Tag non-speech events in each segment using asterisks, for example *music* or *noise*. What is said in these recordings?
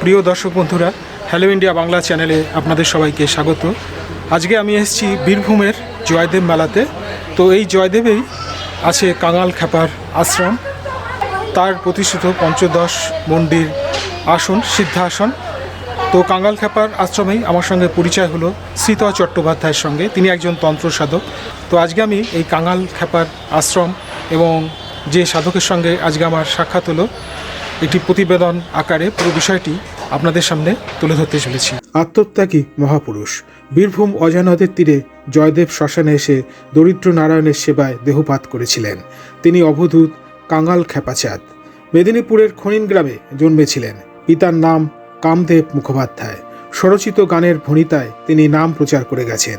প্রিয় দর্শক বন্ধুরা হ্যালো ইন্ডিয়া বাংলা চ্যানেলে আপনাদের সবাইকে স্বাগত। আজকে আমি এসেছি বীরভূমের জয়দেব মেলাতে। তো এই জয়দেবেই আছে কাঙাল খ্যাপার আশ্রম। তার প্রতিষ্ঠিত পঞ্চদশ মন্দির আসন, সিদ্ধাসন। তো কাঙ্গাল খ্যাপার আশ্রমেই আমার সঙ্গে পরিচয় হলো শ্রীতয়া চট্টোপাধ্যায়ের সঙ্গে। তিনি একজন তন্ত্র সাধক। তো আজকে আমি এই কাঙ্গাল খ্যাপার আশ্রম এবং যে সাধকের সঙ্গে আজকে আমার সাক্ষাৎ হলো একটি প্রতিবেদন আকারে পুরো বিষয়টি আপনাদের সামনে তুলে ধরতে চলেছি। আত্মত্যাগী মহাপুরুষ? বীরভূম অজানদের তীরে জয়দেব শ্মশানে এসে দরিদ্র নারায়ণের সেবায় দেহপাত করেছিলেন। তিনি অবধূত কাঙ্গাল খ্যাপাচাঁদ মেদিনীপুরের খনিন গ্রামে জন্মেছিলেন। পিতার নাম কামদেব মুখোপাধ্যায়। স্বরচিত গানের ভণিতায় তিনি নাম প্রচার করে গেছেন।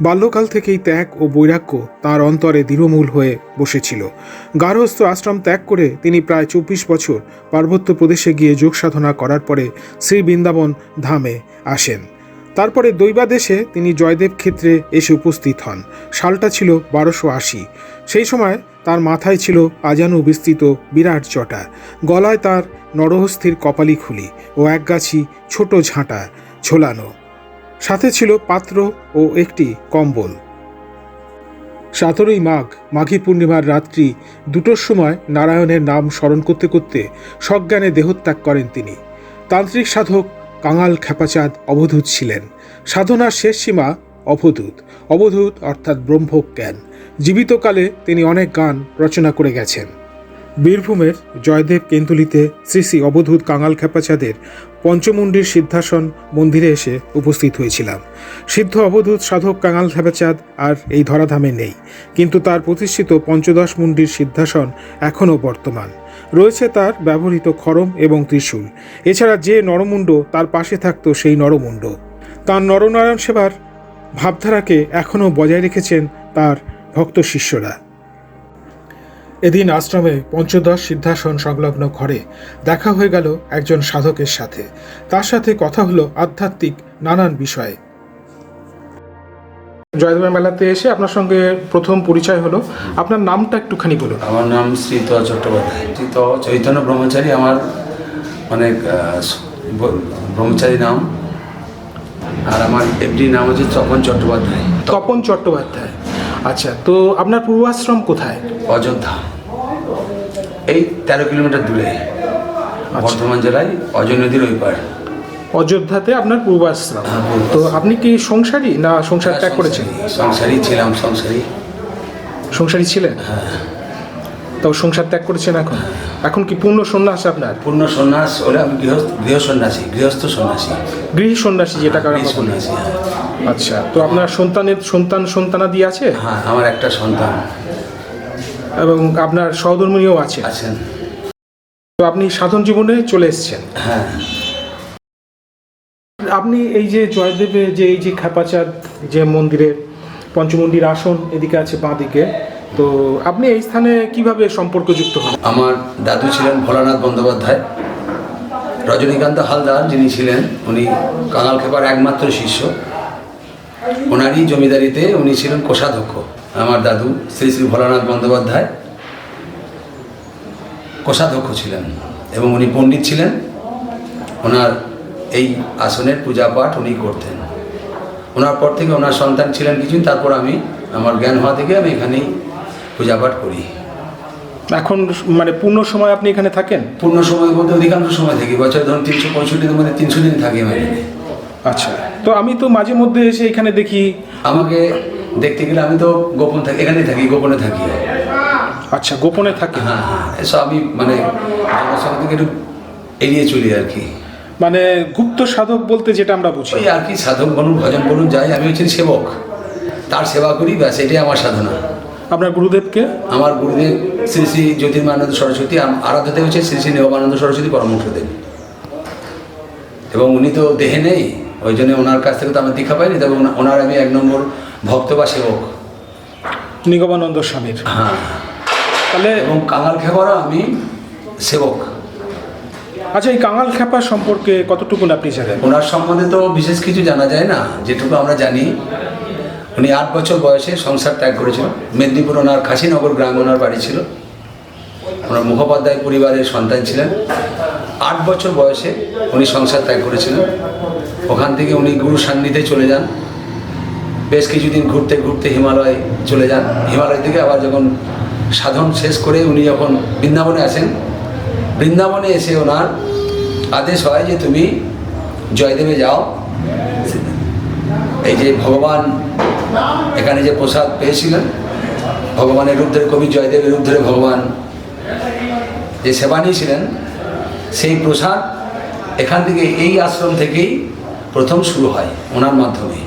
বাল্যকাল থেকেই ত্যাগ ও বৈরাগ্য তার অন্তরে দৃঢ়মূল হয়ে বসেছিল। গার্হস্থ আশ্রম ত্যাগ করে তিনি প্রায় চব্বিশ বছর পার্বত্য প্রদেশে গিয়ে যোগ সাধনা করার পরে শ্রী বৃন্দাবন ধামে আসেন। তারপরে দৈবাদেশে তিনি জয়দেব ক্ষেত্রে এসে উপস্থিত হন। সালটা ছিল বারোশো আশি। সেই সময় তার মাথায় ছিল আজানু বিস্তৃত বিরাট জটা গলায় তার নরহস্থির কপালি খুলি ও একগাছি ছোট ঝাঁটা ঝোলানো। সাথে ছিল পাত্র ও একটি কম্বল। সতেরোই মাঘ, মাঘী পূর্ণিমার রাত্রি দুটোর সময় নারায়ণের নাম স্মরণ করতে করতে সজ্ঞানে দেহত্যাগ করেন তিনি। তান্ত্রিক সাধক কাঙাল খেপাচাঁদ অবধূত ছিলেন। সাধনার শেষ সীমা অবধূত। অবধূত অর্থাৎ ব্রহ্মজ্ঞান। জীবিতকালে তিনি অনেক গান রচনা করে গেছেন। বীরভূমের জয়দেব কেন্দুলিতে শ্রী শ্রী অবধূত কাঙাল খেপাচাঁদের পঞ্চমুণ্ডির সিদ্ধাসন মন্দিরে এসে উপস্থিত হয়েছিলাম। সিদ্ধ অবধূত সাধক কাঙাল খেপাচাঁদ আর এই ধরাধামে নেই, কিন্তু তার প্রতিষ্ঠিত পঞ্চদশ মুণ্ডির সিদ্ধাসন এখনও বর্তমান। রয়েছে তার ব্যবহৃত খরম এবং ত্রিশূল। এছাড়া যে নরমুণ্ড তার পাশে থাকতো সেই নরমুণ্ড। তার নরনারায়ণ সেবার ভাবধারাকে এখনও বজায় রেখেছেন তার ভক্ত শিষ্যরা। এদিন আশ্রমে পঞ্চদশ সিদ্ধাসন সংলগ্ন ঘরে দেখা হয়ে গেল একজন সাধকের সাথে। তার সাথে কথা হলো আধ্যাত্মিক নানান বিষয়ে। জয়দেবের মেলাতে এসে আপনার সঙ্গে প্রথম পরিচয় হলো। আপনার নামটা একটুখানি বলুন। আমার নাম শ্রীত চট্টোপাধ্যায়। শ্রীত চৈতন্য ব্রহ্মচারী আমার অনেক ব্রহ্মচারী নাম। আর আমার এমডি নাম হচ্ছে তপন চট্টোপাধ্যায়। তপন চট্টোপাধ্যায়। আচ্ছা তো আপনার পূর্বাশ্রম কোথায়? অযোধ্যা। এই তেরো কিলোমিটার দূরে বর্ধমান জেলায় অজয় নদীর ওই পার অযোধ্যাতে আপনার পূর্বাশ্রম হ্যাঁ, তো আপনি কি সংসারী না সংসার ত্যাগ করেছেন? সংসারী। ছিলাম সংসারী। সংসারী ছিলেন? তো সংসার ত্যাগ করেছেন এখন? এখন কি পূর্ণ সন্ন্যাস আপনার? পূর্ণ সন্ন্যাস হলে আমি গৃহ গৃহ সন্ন্যাসী গৃহস্থ সন্ন্যাসী। গৃহ সন্ন্যাসী যেটা কারণ সন্ন্যাসী হ্যাঁ। আচ্ছা তো আপনার সন্তানের সন্তান সন্তানাদি আছে? হ্যাঁ আমার একটা সন্তান। এবং আপনার সহধর্মীয় আছে আছেন। তো আপনি সাধন জীবনে চলে এসেছেন। হ্যাঁ। আপনি এই যে জয়দেবে যে এই যে খেপাচাঁদ যে মন্দিরে পঞ্চমন্দির আসন এদিকে আছে বাঁ দিকে তো আপনি এই স্থানে কীভাবে সম্পর্কযুক্ত হন? আমার দাদু ছিলেন ভোলানাথ বন্দ্যোপাধ্যায়। রজনীকান্ত হালদার যিনি ছিলেন, উনি কাঙাল খেপার একমাত্র শিষ্য। ওনারই জমিদারিতে উনি ছিলেন কোষাধ্যক্ষ। আমার দাদু শ্রী শ্রী ভোলানাথ বন্দ্যোপাধ্যায় কোষাধ্যক্ষ ছিলেন এবং উনি পণ্ডিত ছিলেন। ওনার এই আসনের পূজা পাঠ উনি করতেন। ওনার পর থেকে ওনার সন্তান ছিলেন কিছুদিন, তারপর আমি, আমার জ্ঞান হওয়া থেকে আমি এখানেই পূজা পাঠ করি। এখন মানে পূর্ণ সময় আপনি এখানে থাকেন? পূর্ণ সময় বলতে অধিকাংশ সময় থাকি। বছর ধরুন তিনশো পঁয়ষট্টির মধ্যে তিনশো দিন থাকি আমি। আচ্ছা। তো আমি তো মাঝে মধ্যে এসে এখানে দেখি। আমাকে দেখতে গেলে আমি তো গোপন থাকি এখানেই থাকি গোপনে থাকি আচ্ছা গোপনে থাকে? হ্যাঁ হ্যাঁ এসব আমি মানে আমার সঙ্গে একটু এড়িয়ে চলি আর কি। মানে গুপ্ত সাধক বলতে যেটা আমরা বুঝি। আর কি সাধক বলুন ভজন বলুন যাই আমি হচ্ছি সেবক। তার সেবা করি ব্যাস এটাই আমার সাধনা। আপনার গুরুদেবকে? আমার গুরুদেব শ্রী শ্রী জ্যোতির্মানন্দ সরস্বতী আম- আরাধ্যদেব হচ্ছে শ্রী শ্রী নিগমানন্দ সরস্বতী পরমহংসদেব। এবং উনি তো দেহে নেই ওই জন্য ওনার কাছ থেকে তো আমার দীক্ষা পাইনি তবে ওনার আমি এক নম্বর ভক্ত বা সেবক। নিগমানন্দ স্বামীর। হ্যাঁ। তাহলে এবং কাঙাল খেপারও আমি সেবক। আচ্ছা এই কাঙাল খ্যাপা সম্পর্কে কতটুকু আপনি জানেন? ওনার সম্বন্ধে তো বিশেষ কিছু জানা যায় না যেটুকু আমরা জানি। উনি আট বছর বয়সে সংসার ত্যাগ করেছিলেন। মেদিনীপুর ওনার খাসিনগর গ্রাম ওনার বাড়ি ছিল। ওনার মুখোপাধ্যায় পরিবারের সন্তান ছিলেন। আট বছর বয়সে উনি সংসার ত্যাগ করেছিলেন। ওখান থেকে উনি গুরু সান্নিধ্যে চলে যান। বেশ কিছুদিন ঘুরতে ঘুরতে হিমালয় চলে যান। হিমালয় থেকে আবার যখন সাধন শেষ করে উনি যখন বৃন্দাবনে আসেন, বৃন্দাবনে এসে ওনার আদেশ হয় যে তুমি জয়দেবে যাও। এই যে ভগবান এখানে যে প্রসাদ পেয়েছিলেন, ভগবানের রূপ কবি জয়দেবের রূপ ভগবান যে সেবা নিয়েছিলেন সেই প্রসাদ এখান থেকে এই আশ্রম থেকেই প্রথম শুরু হয় ওনার মাধ্যমে।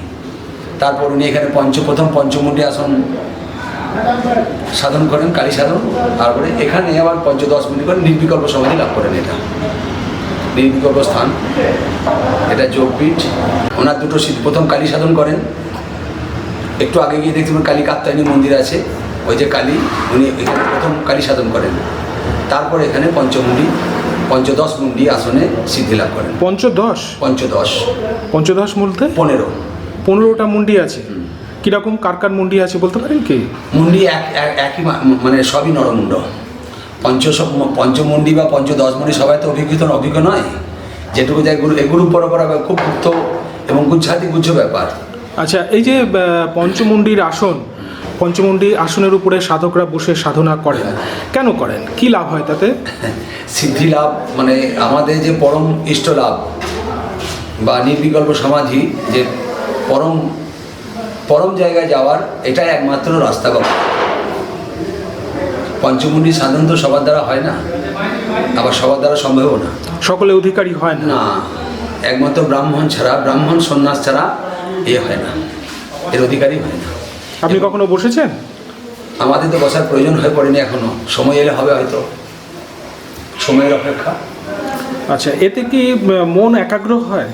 তারপর উনি এখানে পঞ্চ, প্রথম পঞ্চমুণ্ডী আসন সাধন করেন, কালী সাধন, তারপরে এখানে আবার পঞ্চদশ মিনিট করে নির্বিকল্প সমাধি লাভ করেন এটা। নির্বিকল্প স্থান, এটা যোগপীঠ। ওনার দুটো প্রথম কালী সাধন করেন একটু আগে গিয়ে দেখতে পাবেন কালী কাত্তায়নী মন্দির আছে। ওই যে কালী উনি এখানে প্রথম কালী সাধন করেন। তারপর এখানে পঞ্চমুণ্ডী পঞ্চদশ মুণ্ডী আসনে সিদ্ধি লাভ করেন। পঞ্চদশ? পঞ্চদশ। পঞ্চদশ বলতে? পনেরো। পনেরোটা মুন্ডি আছে। কীরকম কার কার মুন্ডি আছে বলতে পারেন কি? মুন্ডি এক এক- একই মানে সবই নরমুণ্ড। পঞ্চ পঞ্চমুণ্ডি বা পঞ্চদশ মুণ্ডি সবাই তো অভিজ্ঞতা অভিজ্ঞ নয়। যেটুকু যায় গুরু এগুলো পরপরা খুব গুপ্ত এবং গুচ্ছাতি গুচ্ছ ব্যাপার। আচ্ছা এই যে পঞ্চমুণ্ডির আসন পঞ্চমুণ্ডির আসনের উপরে সাধকরা বসে সাধনা করেন কেন করেন? কি লাভ হয় তাতে? *laughs* সিদ্ধি লাভ মানে আমাদের যে পরম ইষ্ট লাভ বা নির্বিকল্প সমাধি যে পরম পরম জায়গায় যাওয়ার এটাই একমাত্র রাস্তা বাবা পঞ্চমুণ্ডী সাধন তো সবার দ্বারা হয় না আবার সবার দ্বারা সম্ভবও না। সকলে অধিকারী হয় না একমাত্র ব্রাহ্মণ ছাড়া ব্রাহ্মণ সন্ন্যাস ছাড়া এ হয় না। এর অধিকারী হয় না। আপনি কখনো বসেছেন? আমাদের তো বসার প্রয়োজন হয়ে পড়েনি এখনও। সময় এলে হবে হয়তো। সময়ের অপেক্ষা। আচ্ছা এতে কি মন একাগ্র হয়?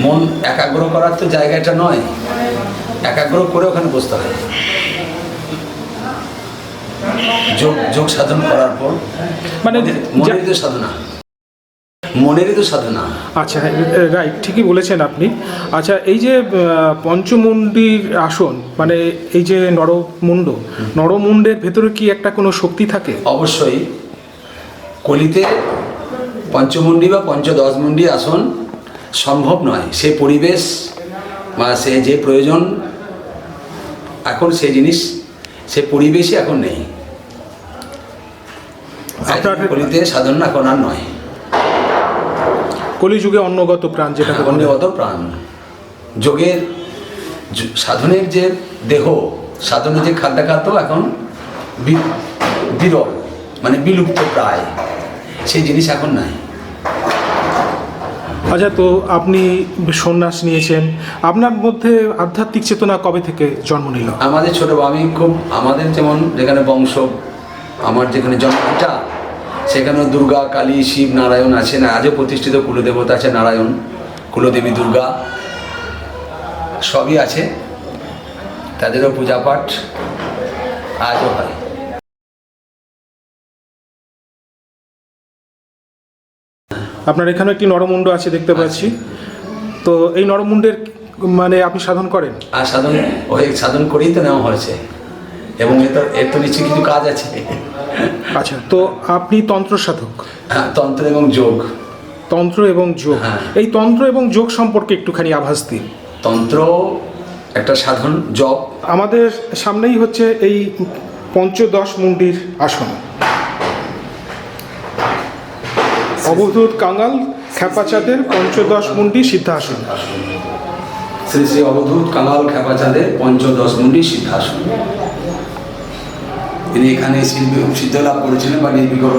মন একাগ্র করার তো জায়গাটা নয়। একাগ্র করে ওখানে বসতে হয়। যোগ যোগ সাধন করার পর মানে মনের- সাধনা। মনেরই তো সাধনা। আচ্ছা রাইট ঠিকই বলেছেন আপনি। আচ্ছা এই যে আহ, পঞ্চমুণ্ডির আসন মানে এই যে নরমুণ্ড নরমুণ্ডের ভেতরে কি একটা কোনো শক্তি থাকে? অবশ্যই। কলিতে পঞ্চমুণ্ডি বা পঞ্চদশ মুণ্ডি আসন সম্ভব নয়। সে পরিবেশ বা সে যে প্রয়োজন এখন সে জিনিস সে পরিবেশই এখন নেই। আপনার- কলিতে সাধন এখন আর নয়। কলিযুগে অন্নগত প্রাণ যেটা অন্যগত প্রাণ। যোগের সাধনের যে দেহ সাধনের যে খাদ্যাখাদ্য এখন বিরল মানে বিলুপ্ত প্রায়। সেই জিনিস এখন নাই। আচ্ছা তো আপনি সন্ন্যাস নিয়েছেন। আপনার মধ্যে আধ্যাত্মিক চেতনা কবে থেকে জন্ম নিল? আমাদের ছোট আমি খুব আমাদের যেমন যেখানে বংশ আমার যেখানে জন্মটা সেখানে দুর্গা কালী শিব নারায়ণ আছেন আজও প্রতিষ্ঠিত কুলদেবতা আছে নারায়ণ কুলদেবী দুর্গা। সবই আছে। তাদেরও পূজা পাঠ আজও হয়। আপনার এখানে একটি নরমুণ্ড আছে দেখতে পাচ্ছি। তো এই নরমুণ্ডের মানে আপনি সাধন করেন? আর সাধন ওই সাধন করেই তো নেওয়া হয়েছে। এবং এর তো এর তো নিশ্চয়ই কিছু কাজ আছে। আচ্ছা তো আপনি তন্ত্র সাধক। হ্যাঁ তন্ত্র এবং যোগ। তন্ত্র এবং যোগ। হ্যাঁ। এই তন্ত্র এবং যোগ সম্পর্কে একটুখানি আভাস দিন। তন্ত্র একটা সাধন জপ। আমাদের সামনেই হচ্ছে এই পঞ্চদশ মুন্ডির আসন। অবধূত কাঙাল খ্যাপাচাঁদের পঞ্চদশ মুন্ডি সিদ্ধাসন। শ্রী শ্রী অবধূত কাঙাল খেপাচাঁদের পঞ্চদশ মুন্ডি সিদ্ধাসন। তিনি এখানে শিল্পী সিদ্ধ লাভ করেছিলেন বা করেছিলেন।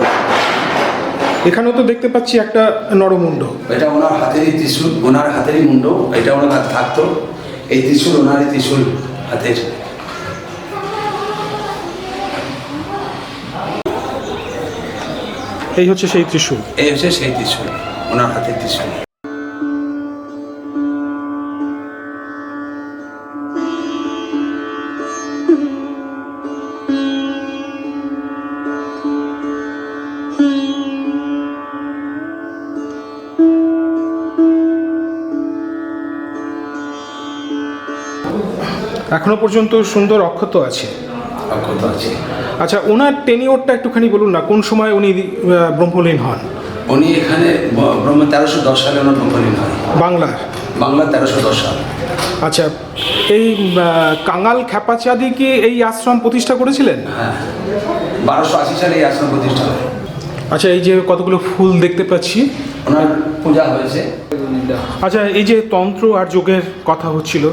এখানেও তো দেখতে পাচ্ছি একটা নরমুণ্ড। এটা ওনার হাতেরই ত্রিশূল ওনার হাতেরই মুন্ড এটা ওনার হাতে থাকতো। এই ত্রিশূল ওনারই ত্রিশূল হাতের। এই হচ্ছে সেই ত্রিশূল। এই হচ্ছে সেই ত্রিশূল ওনার হাতের ত্রিশূল। এখনও পর্যন্ত সুন্দর অক্ষত আছে। অক্ষত আছে। আচ্ছা ওনার টেনিওরটা একটুখানি বলুন না কোন সময় উনি ব্রহ্মলীন হন? উনি এখানে ব্রহ্ম তেরোশো দশ সালে ওনার ব্রহ্মলীন হয়। বাংলার? বাংলা তেরোশো দশ সাল। আচ্ছা এই কাঙাল খ্যাপাচাঁদি কি এই আশ্রম প্রতিষ্ঠা করেছিলেন? হ্যাঁ বারোশো আশি সালে এই আশ্রম প্রতিষ্ঠা আচ্ছা এই যে কতগুলো ফুল দেখতে পাচ্ছি ওনার পূজা হয়েছে। আচ্ছা এই যে তন্ত্র আর যোগের কথা হচ্ছিল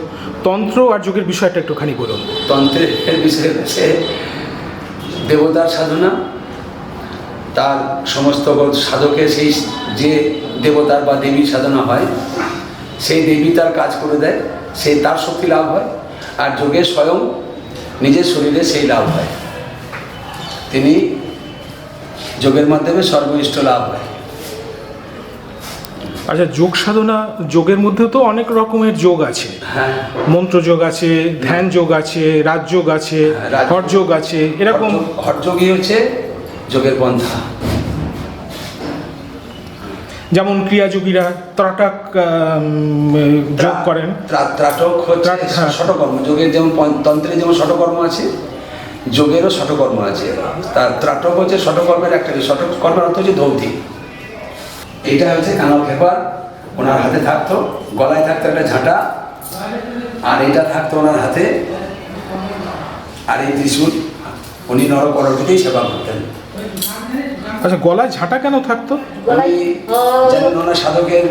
তন্ত্র আর যোগের বিষয়টা একটুখানি বলুন। তন্ত্রের বিষয় হচ্ছে দেবতার সাধনা। তার সমস্ত সাধকের সেই যে দেবতার বা দেবীর সাধনা হয় সেই দেবী তার কাজ করে দেয় সেই তার শক্তি লাভ হয় আর যোগের স্বয়ং নিজের শরীরে সেই লাভ হয়। তিনি যোগের মাধ্যমে সর্বইষ্ট লাভ হয়। আচ্ছা যোগ সাধনা যোগের মধ্যে তো অনেক রকমের যোগ আছে। হ্যাঁ। মন্ত্র যোগ আছে ধ্যান যোগ আছে রাজযোগ আছে হ্যাঁ, রাজ- হর যোগ আছে এরকম। হঠযোগই হচ্ছে যোগের পন্থা যেমন ক্রিয়াযোগীরা ত্রাটাক যোগ করেন। ত্রাটক হচ্ছে হ্যাঁ। ষটকর্ম। যোগের যেমন পন- তন্ত্রে যেমন ষটকর্ম আছে যোগেরও ষটকর্ম আছে। তার ত্রাটক হচ্ছে ষটকর্মের একটা ষটকর্মের অর্থ হচ্ছে ধৌতি। এইটা হচ্ছে কানাল খেপার। ওনার হাতে থাকতো গলায় থাকতো একটা ঝাঁটা আর এটা থাকতো ওনার হাতে। আর এই ত্রিশূল উনি নরকরটিতেই সেবা করতেন। আচ্ছা গলায় ঝাঁটা কেন থাকতো? উনি যেমন ওনার সাধকের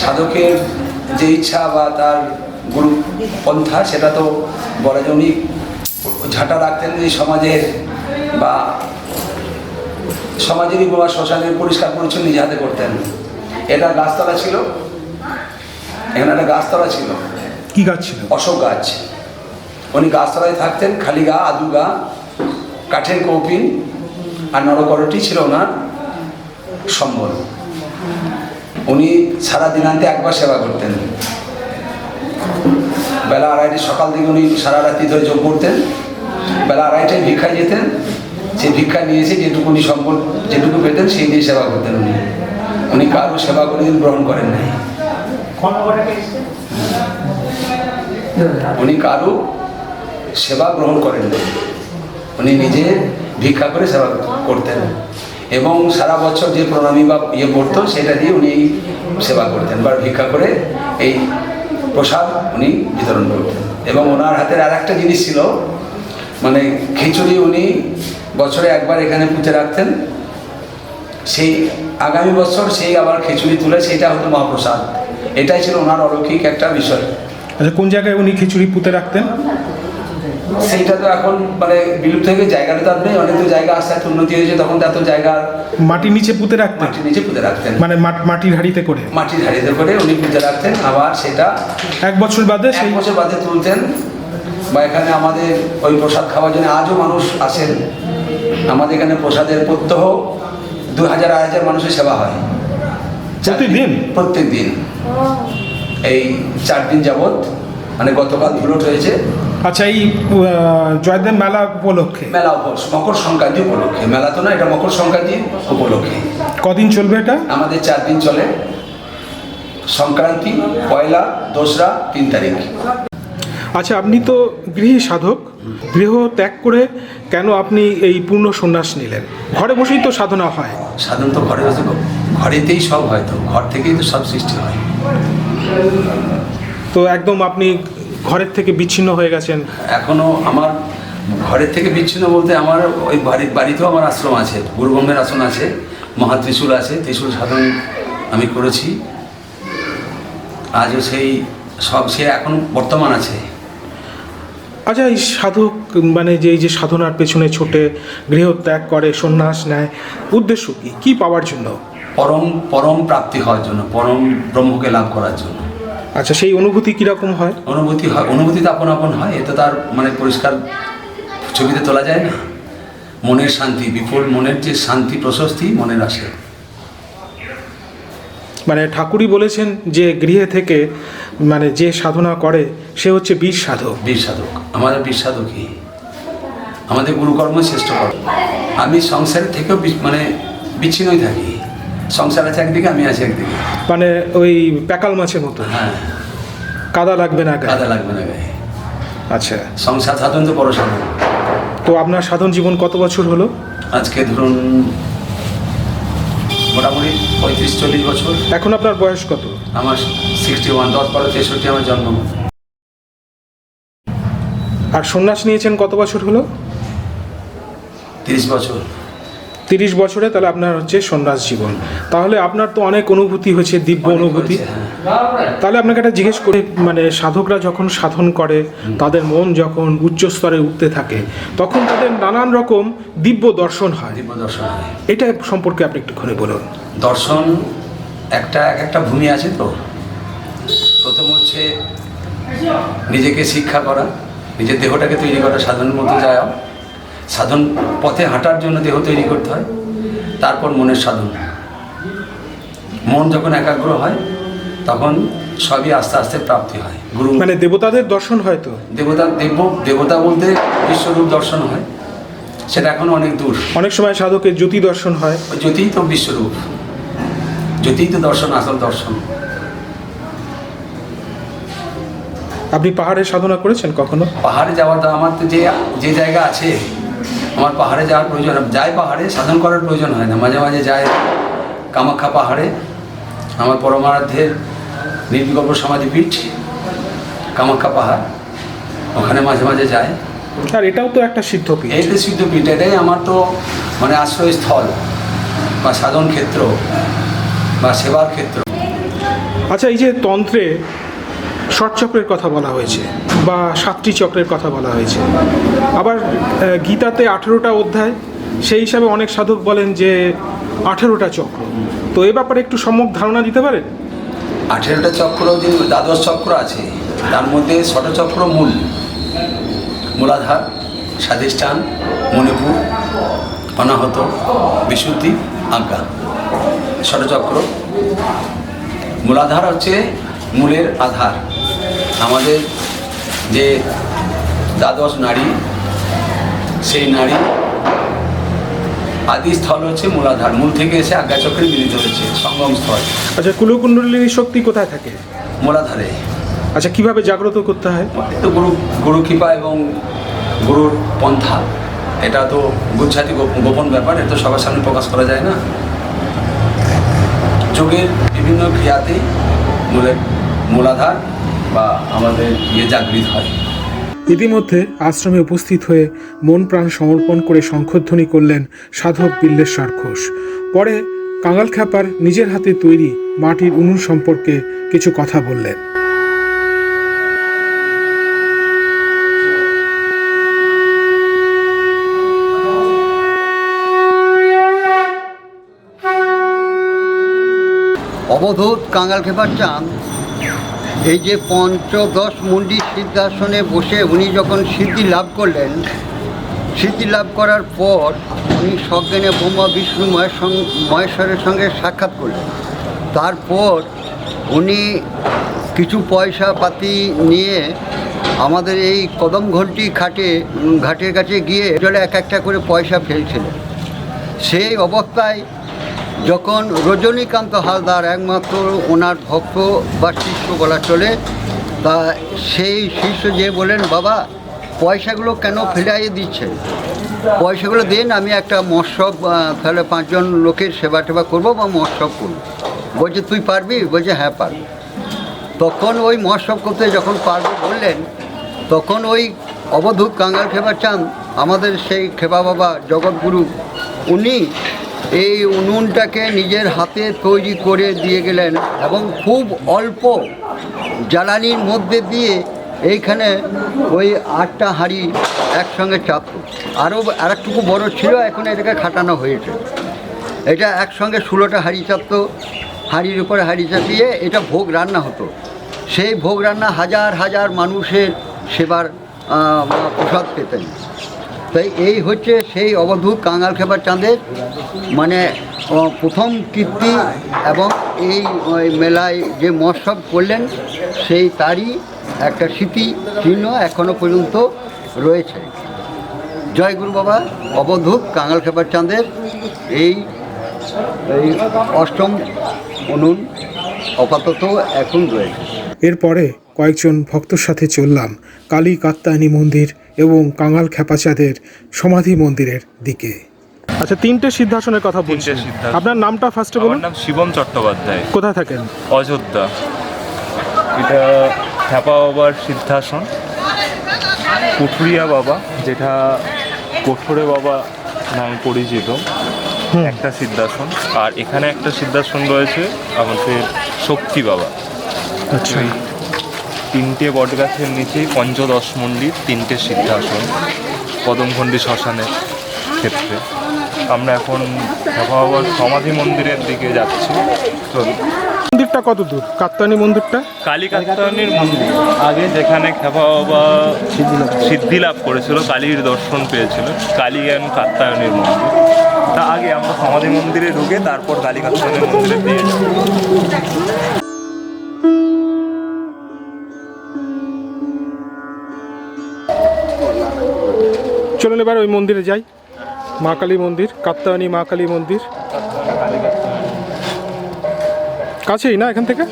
সাধকের যে ইচ্ছা বা তার গুরু পন্থা সেটা তো বলা উনি ঝাঁটা রাখতেন যে সমাজের বা সমাজেরই বা শ্মশানের পরিষ্কার পরিচ্ছন্ন নিজে হাতে করতেন। এটা গাছতলা ছিল। এখানে একটা গাছতলা ছিল। কি গাছ ছিল? অশোক গাছ। উনি গাছতলায় থাকতেন খালি গা আদু গা কাঠের কৌপিন আর নরকরটি ছিল ওনার সম্বল। উনি সারা দিনান্তে একবার সেবা করতেন। বেলা আড়াইটে সকাল থেকে উনি সারা রাত্রি ধরে যোগ করতেন। বেলা আড়াইটায় ভিক্ষায় যেতেন। সেই ভিক্ষা নিয়ে এসে যেটুকু উনি সম্পদ যেটুকু পেতেন সেই দিয়ে সেবা করতেন উনি। উনি কারও সেবা কোনোদিন গ্রহণ করেন নাই। উনি কারও সেবা গ্রহণ করেন না উনি নিজে ভিক্ষা করে সেবা করতেন। এবং সারা বছর যে প্রণামী বা ইয়ে করতো সেটা দিয়ে উনি সেবা করতেন বা ভিক্ষা করে এই প্রসাদ উনি বিতরণ করতেন। এবং ওনার হাতের আর একটা জিনিস ছিল মানে খিচুড়ি উনি বছরে একবার এখানে পুঁতে রাখতেন। সেই আগামী বছর সেই আবার খিচুড়ি তুলে সেইটা হতো মহাপ্রসাদ। এটাই ছিল ওনার অলৌকিক একটা বিষয়। আচ্ছা কোন জায়গায় উনি খিচুড়ি পুঁতে রাখতেন? সেইটা তো এখন মানে বিলুপ্ত হয়ে জায়গাটা তো আর নেই অনেক তো জায়গা আস্তে আস্তে উন্নতি হয়েছে তখন তো এত জায়গা মাটির নিচে পুঁতে রাখতেন? মাটির নিচে পুঁতে রাখতেন। মানে মাট- মাটির হাড়িতে করে? মাটির হাড়িতে করে উনি পুঁতে রাখতেন আবার সেটা এক বছর বাদে এক সেই বছর বাদে তুলতেন। বা এখানে আমাদের ওই প্রসাদ খাওয়ার জন্য আজও মানুষ আসেন। আমাদের এখানে প্রসাদের প্রত্যহ দু হাজার আড়াই হাজার মানুষের সেবা হয়। প্রতিদিন? প্রত্যেক দিন? এই চার দিন যাবৎ মানে গতকাল ধুলোট হয়েছে। আচ্ছা এই জয়দেব মেলা উপলক্ষে? মেলা উপলক্ষে মকর সংক্রান্তি উপলক্ষে। মেলা তো না এটা মকর সংক্রান্তি উপলক্ষে। কদিন চলবে এটা? আমাদের চার দিন চলে। সংক্রান্তি পয়লা দোসরা তিন তারিখ। আচ্ছা আপনি তো গৃহী সাধক। গৃহ ত্যাগ করে কেন আপনি এই পূর্ণ সন্ন্যাস নিলেন? ঘরে বসেই তো সাধনা হয়। সাধন তো ঘরে বসে ঘরেতেই সব হয়তো ঘর থেকেই তো সব সৃষ্টি হয়। তো একদম আপনি ঘরের থেকে বিচ্ছিন্ন হয়ে গেছেন। এখনও আমার ঘরের থেকে বিচ্ছিন্ন বলতে আমার ওই বাড়ি বাড়িতেও আমার আশ্রম আছে। গুরুবঙ্গের আসন আছে। মহাত্রিশূল আছে। ত্রিশূল সাধন আমি করেছি। আজও সেই সব সে এখন বর্তমান আছে। আচ্ছা এই সাধক মানে যে এই যে সাধনার পেছনে ছোটে গৃহ ত্যাগ করে সন্ন্যাস নেয় উদ্দেশ্য কি? কি পাওয়ার জন্য? পরম পরম প্রাপ্তি হওয়ার জন্য পরম ব্রহ্মকে লাভ করার জন্য। আচ্ছা সেই অনুভূতি কীরকম হয়? অনুভূতি হয় অনুভূতি তো আপন আপন হয় এতে তার মানে পরিষ্কার ছবিতে তোলা যায় না। মনের শান্তি বিপুল মনের যে শান্তি প্রশস্তি মনের আসে। মানে ঠাকুরই বলেছেন যে গৃহে থেকে মানে যে সাধনা করে সে হচ্ছে বীর সাধক। বীর সাধক। আমাদের বীর সাধকই আমাদের গুরুকর্ম শ্রেষ্ঠ কর্ম। আমি সংসারের থেকেও মানে বিচ্ছিন্নই থাকি। সংসার আছে একদিকে আমি আছি একদিকে। মানে ওই প্যাকাল মাছের মতো। হ্যাঁ। কাদা লাগবে না কাদা লাগবে না গায়ে। আচ্ছা। সংসার সাধন তো বড় সাধন তো আপনার সাধন জীবন কত বছর হলো? আজকে ধরুন মোটামুটি পঁয়ত্রিশ চল্লিশ বছর। এখন আপনার বয়স কত? আমার সিক্সটি ওয়ান দশ বারো তেষট্টি আমার জন্ম। আর সন্ন্যাস নিয়েছেন কত বছর হলো? তিরিশ বছর। তিরিশ বছরে তাহলে আপনার হচ্ছে সন্ন্যাস জীবন। তাহলে আপনার তো অনেক অনুভূতি হয়েছে দিব্য অনুভূতি। হ্যাঁ। তাহলে আপনাকে একটা জিজ্ঞেস করে মানে সাধকরা যখন সাধন করে তাদের মন যখন উচ্চ স্তরে উঠতে থাকে তখন তাদের নানান রকম দিব্য দর্শন হয়। দিব্য দর্শন এটা সম্পর্কে আপনি একটুখানি বলুন। দর্শন একটা এক একটা ভূমি আছে তো? প্রথম হচ্ছে নিজেকে শিক্ষা করা নিজের দেহটাকে তৈরি করা সাধনের মতো যায় সাধন পথে হাঁটার জন্য দেহ তৈরি করতে হয় তারপর মনের সাধন। মন যখন একাগ্র হয় তখন সবই আস্তে আস্তে প্রাপ্তি হয়। গুরু মানে দেবতাদের দর্শন হয় তো? দেবতা দেব দেবতা বলতে বিশ্বরূপ দর্শন হয়। সেটা এখন অনেক দূর। অনেক সময় সাধকের জ্যোতি দর্শন হয়। জ্যোতিই তো বিশ্বরূপ। জ্যোতিই তো দর্শন আসল দর্শন। আপনি পাহাড়ে সাধনা করেছেন কখনো? পাহাড়ে যাওয়া তো আমার তো যে যে জায়গা আছে আমার পাহাড়ে যাওয়ার প্রয়োজন যাই পাহাড়ে সাধন করার প্রয়োজন হয় না। মাঝে মাঝে যায় কামাখ্যা পাহাড়ে আমার পরমারাধ্যের নির্বিকল্প সমাধিপীঠ কামাখ্যা পাহাড় ওখানে মাঝে মাঝে যায় আর এটাও তো একটা সিদ্ধপীঠ এই তো সিদ্ধপীঠ এটাই আমার তো মানে আশ্রয়স্থল বা সাধন ক্ষেত্র বা সেবার ক্ষেত্র। আচ্ছা এই যে তন্ত্রে ষটচক্রের কথা বলা হয়েছে বা সাতটি চক্রের কথা বলা হয়েছে। আবার গীতাতে আঠেরোটা অধ্যায়, সেই হিসাবে অনেক সাধক বলেন যে আঠেরোটা চক্র। তো এ ব্যাপারে একটু সম্যক ধারণা দিতে পারেন? আঠেরোটা চক্র যে দ্বাদশ চক্র আছে, তার মধ্যে ষটচক্র মূল। মূলাধার স্বাধিষ্ঠান মণিপুর, অনাহত, বিশুদ্ধি, আজ্ঞা। ষটচক্র মূলাধার হচ্ছে মূলের আধার। আমাদের যে দ্বাদশ নারী সেই নারী আদি স্থল হচ্ছে মূলাধার। মূল থেকে এসে আজ্ঞাচক্রে মিলিত হয়েছে সঙ্গম স্থল। আচ্ছা কুলকুণ্ডলিনী শক্তি কোথায় থাকে? মূলাধারে। আচ্ছা কীভাবে জাগ্রত করতে হয়? তো গুরু গুরু কৃপা এবং গুরুর পন্থা। এটা তো গুচ্ছাতি গোপ- গোপন ব্যাপার এটা তো সবার সামনে প্রকাশ করা যায় না। যোগের বিভিন্ন ক্রিয়াতেই মূলের মূলাধার বা আমাদের ইয়ে জাগৃত হয়। ইতিমধ্যে আশ্রমে উপস্থিত হয়ে মন প্রাণ সমর্পণ করে শঙ্খধ্বনি করলেন সাধক বিল্লেশ্বর ঘোষ। পরে কাঙাল খ্যাপার নিজের হাতে তৈরি মাটির উনুন সম্পর্কে কিছু কথা বললেন। অবধূত কাঙ্গাল খেপার চাঁদ এই যে পঞ্চদশ মুন্ডি সিদ্ধাসনে বসে উনি যখন সিদ্ধি লাভ করলেন, সিদ্ধি লাভ করার পর উনি সজ্ঞানে ব্রহ্মা, বিষ্ণু, মহেশ মহেশ্বরের সঙ্গে সাক্ষাৎ করলেন। তারপর উনি কিছু পয়সা পাতি নিয়ে আমাদের এই কদম ঘন্টি ঘাটে, ঘাটের কাছে গিয়ে জলে এক একটা করে পয়সা ফেলছিলেন। সেই অবস্থায় যখন রজনীকান্ত হালদার একমাত্র ওনার ভক্ত বা শিষ্য বলা চলে, তা সেই শিষ্য যে বলেন, বাবা, পয়সাগুলো কেন ফেলাইয়ে দিচ্ছেন? পয়সাগুলো দিন, আমি একটা মৎসব তাহলে পাঁচজন লোকের সেবা টেবা করব বা মৎসব করব। বলছে, তুই পারবি? বলছে হ্যাঁ পারবি। তখন ওই মহোৎসব করতে যখন পারবে বললেন, তখন ওই অবধূত কাঙ্গাল খেবা চান আমাদের সেই খেবা বাবা জগৎগুরু, উনি এই উনুনটাকে নিজের হাতে তৈরি করে দিয়ে গেলেন এবং খুব অল্প জ্বালানির মধ্যে দিয়ে এইখানে ওই আটটা হাঁড়ি একসঙ্গে চাপ আরও আরেকটুকু বড় ছিল, এখন এটাকে খাটানো হয়েছে। এটা একসঙ্গে ষোলোটা হাঁড়ি চাপতো, হাঁড়ির উপরে হাঁড়ি চাপিয়ে এটা ভোগ রান্না হতো। সেই ভোগ রান্না হাজার হাজার মানুষের সেবার প্রসাদ পেতেন। তাই এই হচ্ছে সেই অবধূত কাঙাল খেবার চাঁদের মানে প্রথম কীর্তি এবং এই মেলায় যে মহোৎসব করলেন, সেই তারই একটা স্মৃতি চিহ্ন এখনও পর্যন্ত রয়েছে। জয় গুরু বাবা অবধূত কাঙাল খেপার চাঁদের, এই এই অষ্টম উনুন আপাতত এখন রয়েছে। এরপরে কয়েকজন ভক্তর সাথে চললাম কালী কাত্তায়নী মন্দির এবং কাঙাল খ্যাপাচাঁদের সমাধি মন্দিরের দিকে। আচ্ছা তিনটে সিদ্ধাসনের কথা বলছেন। আপনার নামটা ফার্স্টে বলুন। নাম শিবম চট্টোপাধ্যায়। কোথায় থাকেন? অযোধ্যা। এটা খ্যাপা বাবার সিদ্ধাসন। কুঠুরিয়া বাবা যেটা কঠোরে বাবা নামে পরিচিত। একটা সিদ্ধাসন। আর এখানে একটা সিদ্ধাসন রয়েছে আমাদের শক্তি বাবা। আচ্ছা। তিনটে বটগাছের নিচেই পঞ্চদশ মন্দির তিনটে সিদ্ধাসন কদমখণ্ডী শ্মশানের ক্ষেত্রে। আমরা এখন খ্যাপা সমাধি মন্দিরের দিকে যাচ্ছি। তো মন্দিরটা কত দূর? কাত্তানি মন্দিরটা? কালী কাত্তায়নীর মন্দির। আগে যেখানে খেপা বাবা সিদ্ধি লাভ করেছিল কালীর দর্শন পেয়েছিল কালী অ্যান্ড কাত্তায়নীর মন্দির। তা আগে আমরা সমাধি মন্দিরে ঢুকে তারপর কালী কাত্তায়নীর মন্দিরে দিয়ে চলুন এবার ওই মন্দিরে যাই। মা কালী মন্দির, কাত্তায়নী মা কালী মন্দির। কাছেই না এখান থেকে?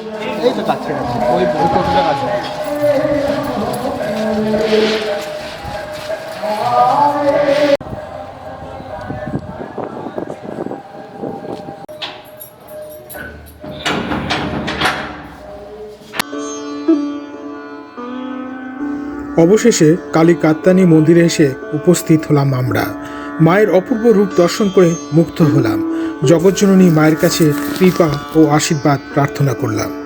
অবশেষে কালী কাত্তানি মন্দিরে এসে উপস্থিত হলাম আমরা। মায়ের অপূর্ব রূপ দর্শন করে মুগ্ধ হলাম। জগজ্জননী মায়ের কাছে কৃপা ও আশীর্বাদ প্রার্থনা করলাম।